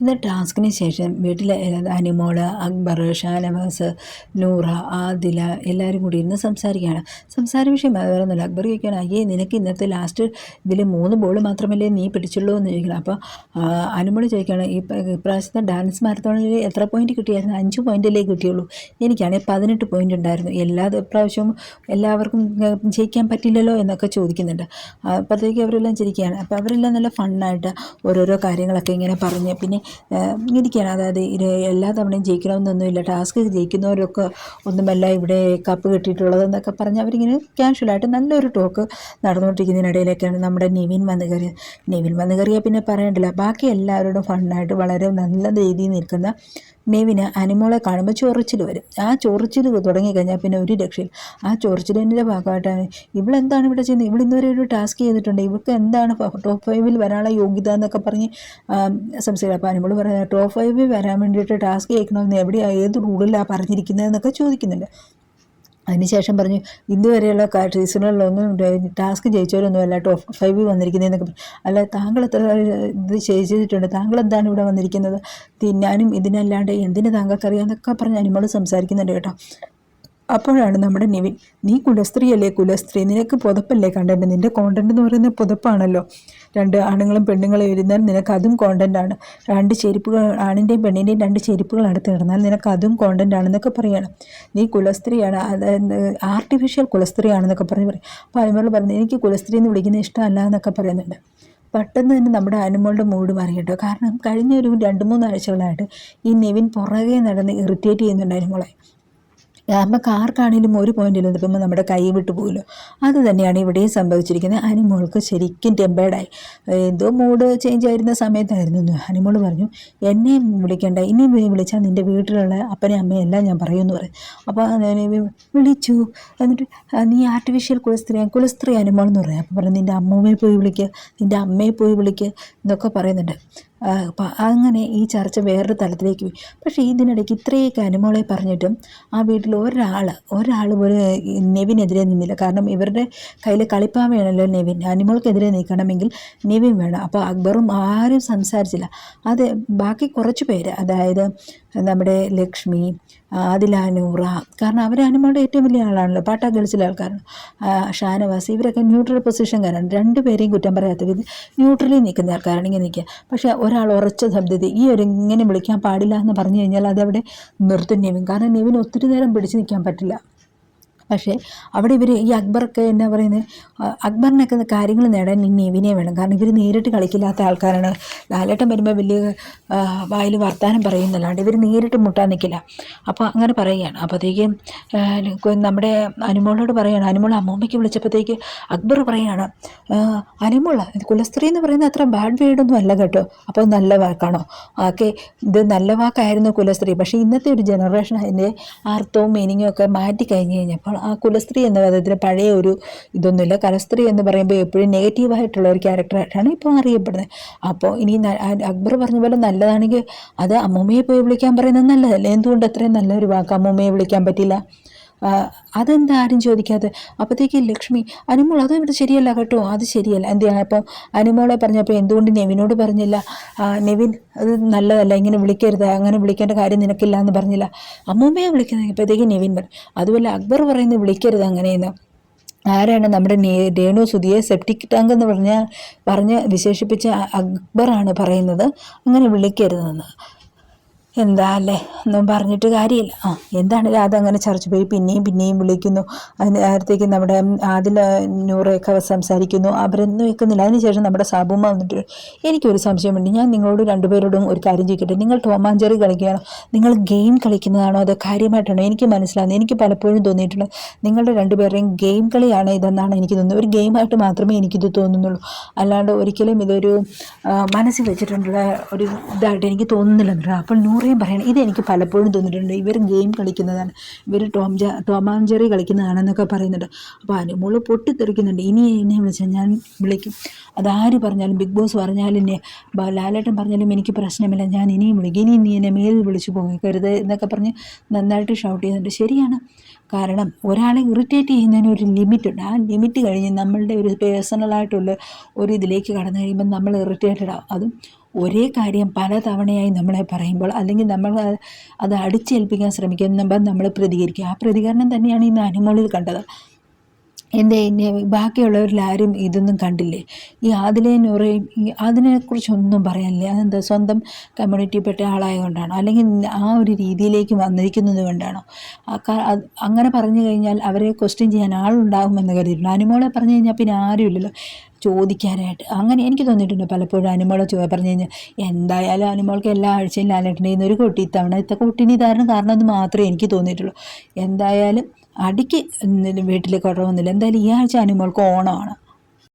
ഇന്ന് ടാസ്കിന് ശേഷം വീട്ടിലെ അനിമോൾ അക്ബർ ഷാനവാസ് നൂറ ആദില എല്ലാവരും കൂടി ഇരുന്ന് സംസാരിക്കുകയാണ്. സംസാര വിഷയം വേറൊന്നുമില്ല. അക്ബർ ചോദിക്കുകയാണ് അയ്യേ നിനക്ക് ഇന്നത്തെ ലാസ്റ്റ് ഇതിൽ മൂന്ന് ബോൾ മാത്രമല്ലേ നീ പിടിച്ചുള്ളൂ? എന്ന് ചോദിക്കണം അപ്പോൾ അനുമോൾ ചോദിക്കുകയാണ് ഈ ഇപ്രാവശ്യത്തെ ഡാൻസ് മാരത്തോണിൽ എത്ര പോയിന്റ് കിട്ടിയായിരുന്നു? അഞ്ച് പോയിന്റല്ലേ കിട്ടിയുള്ളൂ? എനിക്കാണെങ്കിൽ പതിനെട്ട് പോയിന്റ് ഉണ്ടായിരുന്നു. എല്ലാ പ്രാവശ്യവും എല്ലാവർക്കും ജയിക്കാൻ പറ്റില്ലല്ലോ എന്നൊക്കെ ചോദിക്കുന്നുണ്ട്. അപ്പോഴത്തേക്ക് അവരെല്ലാം ചിരിക്കുകയാണ്. അപ്പോൾ അവരെല്ലാം നല്ല ഫണ്ണായിട്ട് ഓരോരോ കാര്യങ്ങളൊക്കെ ഇങ്ങനെ പറഞ്ഞ്. പിന്നെ ഇരിക്കുകയാണ്. അതായത് എല്ലാ തവണയും ജയിക്കണമെന്നൊന്നുമില്ല. ടാസ്ക് ജയിക്കുന്നവരൊക്കെ ഒന്നുമല്ല ഇവിടെ കപ്പ് കിട്ടിയിട്ടുള്ളത് എന്നൊക്കെ പറഞ്ഞ് അവരിങ്ങനെ ക്യാഷ്വലായിട്ട് നല്ലൊരു ടോക്ക് നടന്നുകൊണ്ടിരിക്കുന്നതിനിടയിലൊക്കെയാണ് നമ്മുടെ നിവിൻ വന്ന് കയറിയത് നിവിൻ വന്ന് കയറിയാൽ പിന്നെ പറയണ്ടില്ല ബാക്കി എല്ലാവരോടും ഫണ്ണായിട്ട് വളരെ നല്ല രീതിയിൽ നിൽക്കുന്ന നെവിന് അനിമോളെ കാണുമ്പോൾ ചൊറിച്ചിൽ വരും. ആ ചൊറിച്ചിൽ തുടങ്ങിക്കഴിഞ്ഞാൽ പിന്നെ ഒരു രക്ഷയിൽ ആ ചൊറിച്ചിലിന്റെ ഭാഗമായിട്ടാണ് ഇവളെന്താണ് ഇവിടെ ചെയ്യുന്നത്? ഇവിടെ ഇന്നുവരെ ഒരു ടാസ്ക് ചെയ്തിട്ടുണ്ട്. ഇവൾക്ക് എന്താണ് ടോപ്പ് ഫൈവിൽ വരാനുള്ള യോഗ്യത എന്നൊക്കെ പറഞ്ഞ് സംശയം അപ്പോൾ അനിമോൾ പറയുന്നത് ടോപ്പ് ഫൈവിൽ വരാൻ വേണ്ടിയിട്ട് ടാസ്ക് ചെയ്യിക്കണമെന്ന് എവിടെയാണ് ഏത് റൂളിലാണ് പറഞ്ഞിരിക്കുന്നത് എന്നൊക്കെ ചോദിക്കുന്നുണ്ട്. അതിനുശേഷം പറഞ്ഞു ഇതുവരെയുള്ള സീസണുകളിലൊന്നും ടാസ്ക് ജയിച്ചവരൊന്നുമല്ല ടോപ്പ് ഫൈവ് വന്നിരിക്കുന്നതെന്നൊക്കെ പറഞ്ഞു അല്ല താങ്കൾ എത്ര ഇത് ചെയ്തിട്ടുണ്ട്. താങ്കൾ എന്താണ് ഇവിടെ വന്നിരിക്കുന്നത്? തിന്നാനും ഇതിനല്ലാണ്ട് എന്തിന് താങ്കൾക്കറിയാമെന്നൊക്കെ പറഞ്ഞ് അനിമോൾ സംസാരിക്കുന്നുണ്ട് കേട്ടോ. അപ്പോഴാണ് നമ്മുടെ നിവിൻ നീ കുലസ്ത്രീയല്ലേ കുലസ്ത്രീ? നിനക്ക് പുതപ്പല്ലേ കണ്ടന്റ് നിന്റെ കോണ്ടന്റ് എന്ന് പറയുന്ന പുതപ്പാണല്ലോ. രണ്ട് ആണുങ്ങളും പെണ്ണുങ്ങളും ഇരുന്നാൽ നിനക്ക് അതും കോണ്ടന്റാണ് രണ്ട് ചെരുപ്പുകൾ ആണിന്റെയും പെണ്ണിന്റെയും രണ്ട് ചെരുപ്പുകൾ അടുത്ത് കിടന്നാൽ നിനക്ക് അതും കോണ്ടന്റ് ആണെന്നൊക്കെ പറയണം. നീ കുലസ്ത്രീയാണ് അതായത് ആർട്ടിഫിഷ്യൽ കുലസ്ത്രീയാണെന്നൊക്കെ പറഞ്ഞ് പറയും. അപ്പോൾ അതിനോട് പറഞ്ഞു എനിക്ക് കുലസ്ത്രീ എന്ന് വിളിക്കുന്ന ഇഷ്ടമല്ല എന്നൊക്കെ പറയുന്നുണ്ട്. പെട്ടെന്ന് തന്നെ നമ്മുടെ അനുമോളുടെ മൂഡ് മാറി കേട്ടോ. കാരണം കഴിഞ്ഞ ഒരു രണ്ട് മൂന്ന് ആഴ്ചകളായിട്ട് ഈ നെവിൻ പുറകെ നടന്ന് ഇറിറ്റേറ്റ് ചെയ്യുന്നുണ്ട് അനുമോളെ. നമുക്ക് ആർക്കാണെങ്കിലും ഒരു പോയിന്റിൽ നിൽക്കുമ്പോൾ നമ്മുടെ കൈ വിട്ടു പോകുമല്ലോ അത് തന്നെയാണ് ഇവിടെയും സംഭവിച്ചിരിക്കുന്നത്. അനിമോൾക്ക് ശരിക്കും ടെമ്പേർഡായി എന്തോ മൂഡ് ചേഞ്ച് ആയിരുന്ന സമയത്തായിരുന്നു അനിമോൾ പറഞ്ഞു. എന്നെ വിളിക്കേണ്ട. ഇനി വിളിച്ചാൽ നിന്റെ വീട്ടിലുള്ള അപ്പനെ അമ്മയും എല്ലാം ഞാൻ പറയുമെന്ന് പറയും അപ്പോൾ വിളിച്ചു. എന്നിട്ട് നീ ആർട്ടിഫിഷ്യൽ കുലസ്ത്രീ കുലസ്ത്രീ അനിമോൾ എന്ന് പറയാം. അപ്പോൾ പറഞ്ഞു നിന്റെ അമ്മൂമ്മയെ പോയി വിളിക്കുക നിന്റെ അമ്മയെ പോയി വിളിക്കുക എന്നൊക്കെ പറയുന്നുണ്ട്. അങ്ങനെ ഈ ചർച്ച വേറൊരു തലത്തിലേക്ക് പോയി. പക്ഷേ ഇതിനിടയ്ക്ക് ഇത്രയൊക്കെ അനുമോളെ പറഞ്ഞിട്ടും ആ വീട്ടിൽ ഒരാൾ ഒരാൾ ഒരു നെവിനെതിരെ നിന്നില്ല. കാരണം ഇവരുടെ കയ്യിൽ കളിപ്പാവയാണല്ലോ നെവിൻ. അനുമോൾക്കെതിരെ നിൽക്കണമെങ്കിൽ നെവിൻ വേണം. അപ്പോൾ അക്ബറും ആരും സംസാരിച്ചില്ല. അത് ബാക്കി കുറച്ച് പേര് അതായത് നമ്മുടെ ലക്ഷ്മി ആദിലാനൂറ കാരണം അവർ അനുമോളുടെ ഏറ്റവും വലിയ ആളാണല്ലോ. പാട്ടാ ഗേൾസിലെ ആൾക്കാരാണ്. ഷാനവാസ് ഇവരൊക്കെ ന്യൂട്രൽ പൊസിഷൻ പൊസിഷൻകാരാണ് രണ്ടുപേരെയും കുറ്റം പറയാത്ത വിധം ന്യൂട്രലി നിൽക്കുന്ന ആൾക്കാരാണ് ഇങ്ങനെ നിൽക്കുക. പക്ഷേ ഒരാൾ ഉറച്ച ശബ്ദത്തിൽ ഈ ഒരു ഇങ്ങനെ വിളിക്കാൻ പാടില്ല എന്ന് പറഞ്ഞു കഴിഞ്ഞാൽ അതവിടെ നിർത്തും നെവിൻ. കാരണം നെവിൻ ഒത്തിരി നേരം പിടിച്ചു നിൽക്കാൻ പറ്റില്ല. പക്ഷേ അവിടെ ഇവർ ഈ അക്ബറൊക്കെ എന്നാ പറയുന്നത്? അക്ബറിനൊക്കെ കാര്യങ്ങൾ നേടാൻ ഈ നെവിനെ വേണം. കാരണം ഇവർ നേരിട്ട് കളിക്കില്ലാത്ത ആൾക്കാരാണ്. ലാലേട്ടൻ വരുമ്പോൾ വലിയ വായിൽ വർത്താനം പറയുന്നല്ലാണ്ട് ഇവർ നേരിട്ട് മുട്ടാൻ നിൽക്കില്ല അപ്പോൾ അങ്ങനെ പറയുകയാണ്. അപ്പോഴത്തേക്കും നമ്മുടെ അനുമോളോട് പറയുകയാണ്. അനുമോൾ അമ്മൂമ്മയ്ക്ക് വിളിച്ചപ്പോഴത്തേക്ക് അക്ബർ പറയുകയാണ്. അനുമോള കുലസ്ത്രീ എന്ന് പറയുന്നത് അത്ര ബാഡ് വേർഡൊന്നും അല്ല കേട്ടോ. അപ്പോൾ നല്ല വാക്കാണോ? ഓക്കെ ഇത് നല്ല വാക്കായിരുന്നു കുലസ്ത്രീ. പക്ഷേ ഇന്നത്തെ ഒരു ജനറേഷൻ അതിന്റെ അർത്ഥവും മീനിങ്ങും ഒക്കെ മാറ്റി കഴിഞ്ഞ് കഴിഞ്ഞപ്പോൾ ആ കുലസ്ത്രീ എന്ന പദത്തിന് പഴയ ഒരു ഇതൊന്നുമില്ല. കലസ്ത്രീ എന്ന് പറയുമ്പോൾ എപ്പോഴും നെഗറ്റീവായിട്ടുള്ള ഒരു ക്യാരക്ടറായിട്ടാണ് ഇപ്പോൾ അറിയപ്പെടുന്നത്. അപ്പോൾ ഇനി അക്ബർ പറഞ്ഞ പോലെ നല്ലതാണെങ്കിൽ അത് അമ്മൂമ്മയെ പോയി വിളിക്കാൻ പറയുന്നത് നല്ലതല്ലേ? എന്തുകൊണ്ട് അത്രയും നല്ലൊരു വാക്ക് അമ്മൂമ്മയെ വിളിക്കാൻ പറ്റില്ല? അതെന്താ ആരും ചോദിക്കാതെ? അപ്പോഴത്തേക്ക് ലക്ഷ്മി അനുമോൾ അത് ഇവിടെ ശരിയല്ല കേട്ടോ? അത് ശരിയല്ല. എന്തിനാണ് അപ്പം അനുമോളെ പറഞ്ഞപ്പോൾ എന്തുകൊണ്ട് നെവിനോട് പറഞ്ഞില്ല? നെവിൻ അത് നല്ലതല്ല ഇങ്ങനെ വിളിക്കരുത് അങ്ങനെ വിളിക്കേണ്ട കാര്യം നിനക്കില്ല എന്ന് പറഞ്ഞില്ല. അമ്മൂമ്മയെ വിളിക്കുന്നത്? അപ്പോഴത്തേക്ക് നെവിൻ പറഞ്ഞു. അതുപോലെ അക്ബർ പറയുന്നത് വിളിക്കരുത് അങ്ങനെയെന്ന്. ആരാണ് നമ്മുടെ രേണു സുധിയെ സെപ്റ്റിക് ടാങ്ക് എന്ന് പറഞ്ഞ പറഞ്ഞ് വിശേഷിപ്പിച്ച അക്ബറാണ് പറയുന്നത്? അങ്ങനെ വിളിക്കരുതെന്ന്. എന്താ അല്ലേ? ഒന്നും പറഞ്ഞിട്ട് കാര്യമില്ല. ആ എന്താണ് അതങ്ങനെ ചർച്ച പോയി പിന്നെയും പിന്നെയും വിളിക്കുന്നു. അതിന് നേരത്തേക്ക് നമ്മുടെ ആദിൽ നൂറൊക്കെ സംസാരിക്കുന്നു. അവരൊന്നും വെക്കുന്നില്ല. അതിനുശേഷം നമ്മുടെ സാബുമ്മ വന്നിട്ട് എനിക്കൊരു സംശയമുണ്ട്. ഞാൻ നിങ്ങളോട് രണ്ടുപേരോടും ഒരു കാര്യം ചോദിക്കട്ടെ? നിങ്ങൾ ടോമാഞ്ചറി കളിക്കുകയാണോ? നിങ്ങൾ ഗെയിം കളിക്കുന്നതാണോ? അതോ കാര്യമായിട്ടാണോ? എനിക്ക് മനസ്സിലാകുന്നത് എനിക്ക് പലപ്പോഴും തോന്നിയിട്ടുണ്ട്. നിങ്ങളുടെ രണ്ടുപേരുടെയും ഗെയിം കളിയാണ് ഇതെന്നാണ് എനിക്ക് തോന്നുന്നത്. ഒരു ഗെയിമായിട്ട് മാത്രമേ എനിക്കിത് തോന്നുന്നുള്ളൂ. അല്ലാണ്ട് ഒരിക്കലും ഇതൊരു മനസ്സിൽ വെച്ചിട്ടുള്ള ഒരു ഇതായിട്ട് എനിക്ക് തോന്നുന്നില്ല. അപ്പോൾ നൂറേയും പറയണം. ഇതെനിക്ക് പലപ്പോഴും തോന്നിയിട്ടുണ്ട്. ഇവർ ഗെയിം കളിക്കുന്നതാണ്. ഇവർ ടോം ജ ടോമാം ജെറി കളിക്കുന്നതാണെന്നൊക്കെ പറയുന്നുണ്ട്. അപ്പോൾ അനുമോൾ പൊട്ടിത്തെറിക്കുന്നുണ്ട്. ഇനി എന്നെ വിളിച്ചാൽ ഞാൻ വിളിക്കും. അതാര് പറഞ്ഞാലും ബിഗ് ബോസ് പറഞ്ഞാലും ലാലേട്ടൻ പറഞ്ഞാലും എനിക്ക് പ്രശ്നമില്ല. ഞാൻ ഇനിയും വിളിക്കും. ഇനി നീ എന്നെ മേലിൽ വിളിച്ചു പോകരുത് എന്നൊക്കെ പറഞ്ഞ് നന്നായിട്ട് ഷൗട്ട് ചെയ്യുന്നുണ്ട്. ശരിയാണ്. കാരണം ഒരാളെ ഇറിറ്റേറ്റ് ചെയ്യുന്നതിന് ഒരു ലിമിറ്റുണ്ട്. ആ ലിമിറ്റ് കഴിഞ്ഞ് നമ്മളുടെ ഒരു പേഴ്സണലായിട്ടുള്ള ഒരു ഇതിലേക്ക് കടന്നു കഴിയുമ്പോൾ നമ്മൾ ഇറിറ്റേറ്റഡ്. ആവും അതും ഒരേ കാര്യം പല തവണയായി നമ്മളെ പറയുമ്പോൾ അല്ലെങ്കിൽ നമ്മൾ അത് അടിച്ചേൽപ്പിക്കാൻ ശ്രമിക്കുമ്പോൾ നമ്മൾ പ്രതികരിക്കുക ആ പ്രതികരണം തന്നെയാണ് ഇന്ന് അനുമോളിൽ കണ്ടത്. എന്റെ എന്നെ ബാക്കിയുള്ളവരിൽ ആരും ഇതൊന്നും കണ്ടില്ലേ? ഈ ആദിലെ നൂറയും അതിനെക്കുറിച്ചൊന്നും പറയാനില്ല? അതെന്താ സ്വന്തം കമ്മ്യൂണിറ്റിയിൽപ്പെട്ട ആളായതുകൊണ്ടാണോ? അല്ലെങ്കിൽ ആ ഒരു രീതിയിലേക്ക് വന്നിരിക്കുന്നത് കൊണ്ടാണോ? അങ്ങനെ പറഞ്ഞു കഴിഞ്ഞാൽ അവരെ ക്വസ്റ്റ്യൻ ചെയ്യാൻ ആളുണ്ടാകുമെന്ന് കരുതിയിട്ടുണ്ട്? അനുമോളെ പറഞ്ഞു കഴിഞ്ഞാൽ പിന്നെ ആരുമില്ലല്ലോ. ചോദിക്കാനായിട്ട്. അങ്ങനെ എനിക്ക് തോന്നിയിട്ടുണ്ട് പലപ്പോഴും അനുമോളെ ചോ പറഞ്ഞു കഴിഞ്ഞാൽ എന്തായാലും അനുമോൾക്ക് എല്ലാ ആഴ്ചയും ലാലേട്ടന്റെ ഒരു കൊട്ടി ഇത്തവണ ഇത്ത കൊട്ടിനി ഇതായിരുന്നു കാരണം അത് മാത്രമേ എനിക്ക് തോന്നിയിട്ടുള്ളൂ. എന്തായാലും അടിക്ക് വീട്ടിൽ കുറവൊന്നുമില്ല എന്തായാലും ഈ ആഴ്ച അനുമോൾക്ക് ഓണമാണ്.